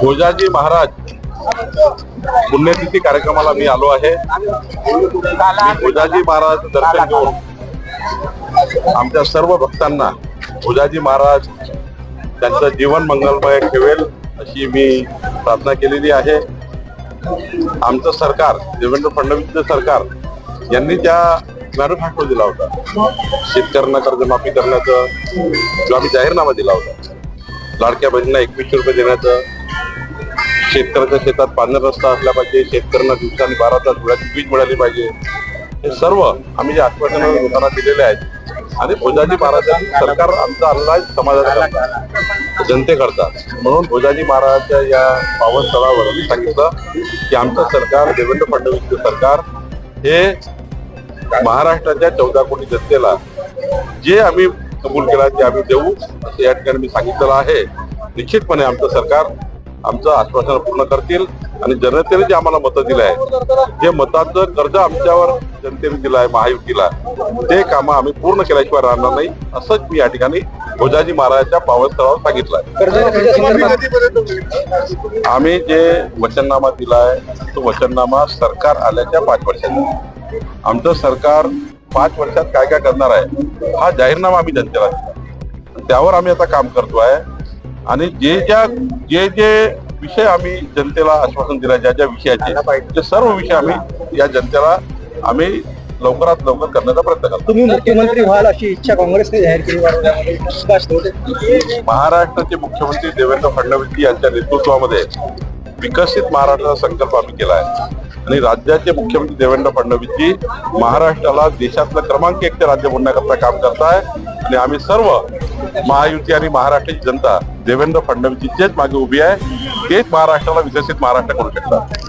भोजाजी महाराज पुण्यतिथी कार्यक्रमाला मी आलो आहे. मी भोजाजी महाराज दर्शन घेऊन आमच्या सर्व भक्तांना भोजाजी महाराज त्यांचं जीवन मंगलमय ठेवेल अशी मी प्रार्थना केलेली आहे. आमचं सरकार देवेंद्र फडणवीसचं सरकार यांनी त्या मॅनिफेस्टो दिला होता. शेतकऱ्यांना कर्जमाफी करण्याचं जो आम्ही जाहीरनामा दिला होता. लाडक्या बहिणींना एकवीसशे रुपये देण्याचं शेतकऱ्याच्या शेतात पाणी रस्ता असला पाहिजे शेतकऱ्यांना दिवसाने बारा तास धुळ्याची वीज मिळाली पाहिजे. हे सर्व आम्ही जे आश्वासन लोकांना दिलेले आहेत आणि भोजाजी महाराजांनी सरकार आमचा अन्याय समाजात जनतेकरता म्हणून भोजाजी महाराजांच्या या पावन स्थळावर मी सांगितलं की आमचं सरकार देवेंद्र फडणवीसचं सरकार हे महाराष्ट्राच्या चौदा कोटी जनतेला जे आम्ही कबूल केला ते आम्ही देऊ असं या ठिकाणी मी सांगितलेलं आहे. निश्चितपणे आमचं सरकार आमचं आश्वासन पूर्ण करतील आणि जनतेने जे आम्हाला मतं दिलं आहे जे मताचं कर्ज आमच्यावर जनतेने दिलं आहे महायुतीला ते कामं आम्ही पूर्ण केल्याशिवाय राहणार नाही असंच मी या ठिकाणी भोजाजी महाराजांच्या पावनस्थळावर सांगितलं आहे. आम्ही जे वचननामा दिलाय तो वचननामा सरकार आल्याच्या पाच वर्षांनी आमचं सरकार पाच वर्षात काय काय करणार आहे हा जाहीरनामा आम्ही जनतेला दिला. त्यावर आम्ही आता काम करतो आहे आणि जे ज्या जे जे विषय आम्ही जनतेला आश्वासन दिला ज्या ज्या विषयाचे ते सर्व विषय आम्ही या जनतेला आम्ही लवकरात लवकर करण्याचा प्रयत्न करतो. तुम्ही मुख्यमंत्री व्हाल अशी इच्छा काँग्रेसने जाहीर केली महाराष्ट्राचे मुख्यमंत्री देवेंद्र फडणवीस यांच्या नेतृत्वामध्ये विकसित महाराष्ट्राचा संकल्प आम्ही केला आहे. आणि राज्याचे मुख्यमंत्री देवेंद्र फडणवीसजी महाराष्ट्राला देशातलं क्रमांक एकचे राज्य बनण्याकरता काम करताय. आणि आम्ही सर्व महायुती आणि महाराष्ट्राची जनता देवेंद्र फडणवीसचीच मागे उभी आहे तेच महाराष्ट्राला विकसित महाराष्ट्र करू शकतात.